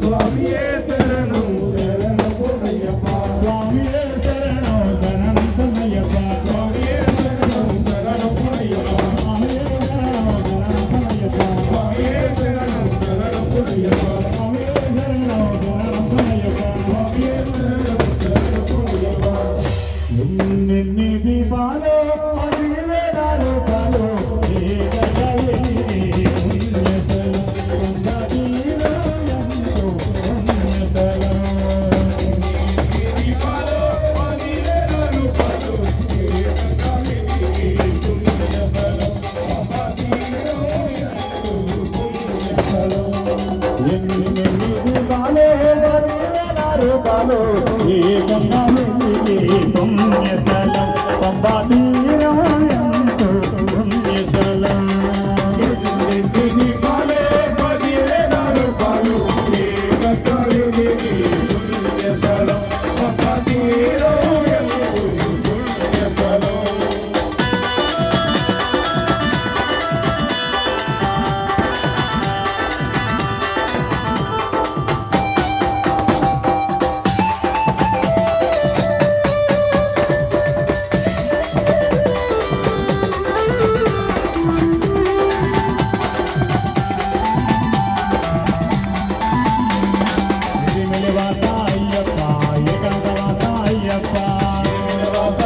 சுவாமியே నిన్నిది బాలో ఏ గంగా పుణ్య body. శ్రీనివాస అయ్యప్ప ఏకాంతవాస అయ్యప్ప శ్రీనివాస